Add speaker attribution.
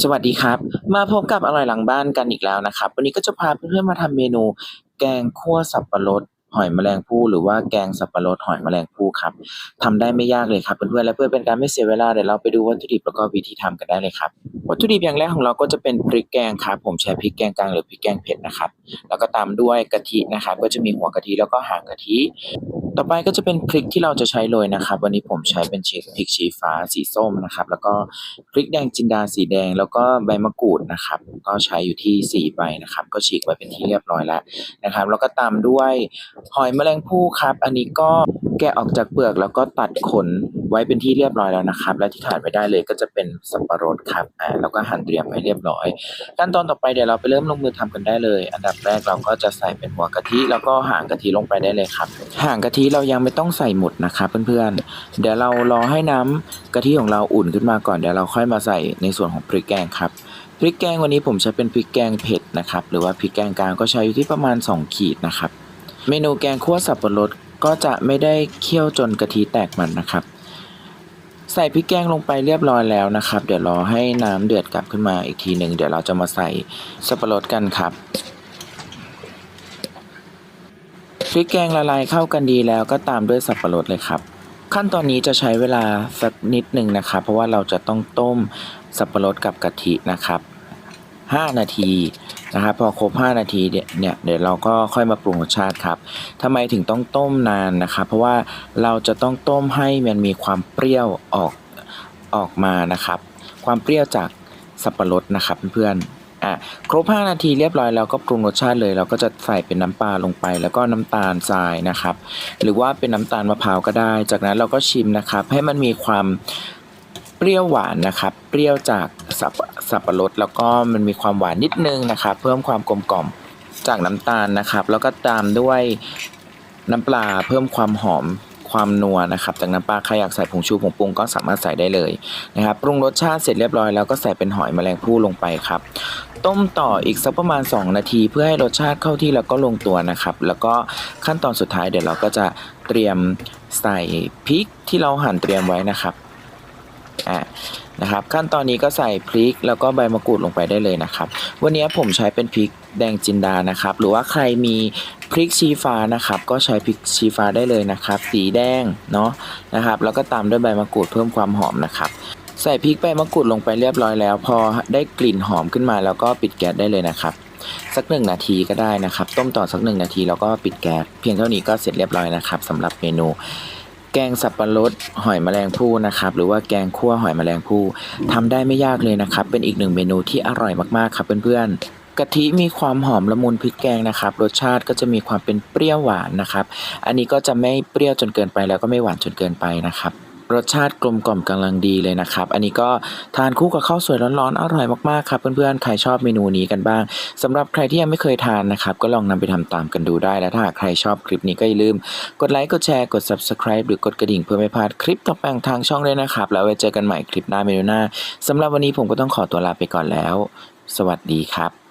Speaker 1: สวัสดีครับ มาพบกับอร่อยหลังบ้านกันอีกแล้วนะครับ วันนี้ก็จะพาเพื่อนๆมาทำเมนู แกงคั่วสับปะรดหอยแมลงภู่หรือว่าแกงสับปะรดหอยแมลงภู่ครับทำได้ไม่ยากเลยครับเพื่อนๆและเพื่อเป็นการไม่เสียเวลาเดี๋ยวเราไปดูวัตถุดิบแล้วก็วิธีทำกันได้เลยครับ วัตถุดิบอย่างแรกของเราก็จะเป็นพริกแกงครับผมใช้พริกแกงกลางหรือพริกแกงเผ็ดนะครับ แล้วก็ตามด้วยกะทินะครับ ก็จะมีหัวกะทิแล้วก็หางกะทิ ต่อไปก็จะเป็นพริกที่เราจะใช้โรยนะครับ วันนี้ผมใช้เป็นชีพริกชี้ฟ้าสีส้มนะครับ แล้วก็พริกแดงจินดาสีแดง แล้วก็ใบมะกรูดนะครับ ก็ใช้อยู่ที่สี่ใบนะครับ ก็ฉีกไว้เป็นที่เรียบร้อยแล้วนะครับ แล้วก็ตามด้วยหอยแมลงภู่ครับ อันนี้ก็แกะออกจากเปลือกแล้วก็ตัดขน ไว้เป็นที่เรียบร้อยแล้วนะครับ และที่ขาดไม่ได้เลยก็จะเป็นสับปะรดครับอ่าแล้วก็หั่นเตรียมไว้เรียบร้อย ขั้นตอนต่อไปเดี๋ยวเราไปเริ่มลงมือทำกันได้เลย อันดับแรกเราก็จะใส่เป็นหัวกะทิแล้วก็หางกะทิลงไปได้เลยครับหางกะทิเรายังไม่ต้องใส่หมดนะครับเพื่อนๆ เดี๋ยวเรารอให้น้ำกะทิของเราอุ่นขึ้นมาก่อนเดี๋ยวเราค่อยมาใส่ในส่วนของพริกแกงครับพริกแกงวันนี้ผมใช้เป็นพริกแกงเผ็ดนะครับหรือว่าพริกแกงกลางก็ใช้อยู่ที่ประมาณ 2 ขีดนะครับ เมนูแกงคั่วสับปะรดก็จะไม่ได้เคี่ยวจนกะทิแตกมันนะครับ ใส่พริกแกงลงไปเรียบร้อยแล้วนะครับ เดี๋ยวรอให้น้ำเดือดกลับขึ้นมาอีกทีหนึ่งเดี๋ยวเราจะมาใส่สับปะรดกันครับพริกแกงละลายเข้ากันดีแล้วก็ตามด้วยสับปะรดเลยครับ ขั้นตอนนี้จะใช้เวลาสักนิดหนึ่งนะครับ เพราะว่าเราจะต้องต้มสับปะรดกับกะทินะครับ 5 นาที นะครับพอครบ 5 นาทีเนี่ยเดี๋ยวเราก็ค่อยมาปรุงรสชาติครับทำไมถึงต้องต้มนานนะครับเพราะว่าเราจะต้องต้มให้มันมีความเปรี้ยวออกออกมานะครับ ความเปรี้ยวจากสับปะรดนะครับเพื่อนๆอะครบ 5 นาทีเรียบร้อยแล้วก็ปรุงรสชาติเลย เราก็จะใส่เป็นน้ำปลาลงไป แล้วก็น้ำตาลทรายนะครับ หรือว่าเป็นน้ำตาลมะพร้าวก็ได้ จากนั้นเราก็ชิมนะครับ ให้มันมีความ ปรี้ยวหวานนะครับ เปรี้ยวจากสับสับปะรดแล้วก็มันมีความหวานนิดนึงนะครับ เพิ่มความกลมกล่อมจากน้ำตาลนะครับ แล้วก็ตามด้วยน้ำปลาเพิ่มความหอมความนัวนะครับ จากน้ำปลาใครอยากใส่ผงชูผงปรุงก็สามารถใส่ได้เลยนะครับปรุงรสชาติเสร็จเรียบร้อยแล้วก็ใส่เป็นหอยแมลงภู่ลงไปครับ ต้มต่ออีกสักประมาณ 2 นาที เพื่อให้รสชาติเข้าที่แล้วก็ลงตัวนะครับ แล้วก็ขั้นตอนสุดท้ายเดี๋ยวเราก็จะเตรียมใส่พริกที่เราหั่นเตรียมไว้นะครับ อ่านะครับ ขั้นตอนนี้ก็ใส่พริกแล้วก็ใบมะกรูดลงไปได้เลยนะครับ วันนี้ผมใช้เป็นพริกแดงจินดานะครับ หรือว่าใครมีพริกชี้ฟ้านะครับ ก็ใช้พริกชี้ฟ้าได้เลยนะครับ สีแดงเนาะนะครับ แล้วก็ตามด้วยใบมะกรูดเพิ่มความหอมนะครับใส่พริกใบมะกรูดลงไปเรียบร้อยแล้ว พอได้กลิ่นหอมขึ้นมาแล้วก็ปิดแก๊สได้เลยนะครับ สักหนึ่งนาทีก็ได้นะครับ ต้มต่อสักหนึ่งนาทีแล้วก็ปิดแก๊สเพียงเท่านี้ก็เสร็จเรียบร้อยนะครับสำหรับเมนู แกงสับปะรดหอยแมลงภู่นะครับ หรือว่าแกงคั่วหอยแมลงภู่ทำได้ไม่ยากเลยนะครับ เป็นอีกหนึ่งเมนูที่อร่อยมากๆครับเพื่อนๆกะทิมีความหอมละมุนพริกแกงนะครับ รสชาติก็จะมีความเป็นเปรี้ยวหวานนะครับ อันนี้ก็จะไม่เปรี้ยวจนเกินไปแล้วก็ไม่หวานจนเกินไปนะครับ รสชาติกลมกล่อมกำลังดีเลยนะครับ อันนี้ก็ทานคู่กับข้าวสวยร้อนๆ อร่อยมากๆครับเพื่อนๆ ใครชอบเมนูนี้กันบ้างสำหรับใครที่ยังไม่เคยทานนะครับ ก็ลองนำไปทำตามกันดูได้ และถ้าใครชอบคลิปนี้ก็อย่าลืม กดไลค์ กดแชร์ กด subscribe หรือกดกระดิ่งเพื่อไม่พลาดคลิปต่อไปของทางช่องเลยนะครับ แล้วไว้เจอกันใหม่คลิปหน้าเมนูหน้าสำหรับวันนี้ผมก็ต้องขอตัวลาไปก่อนแล้ว สวัสดีครับ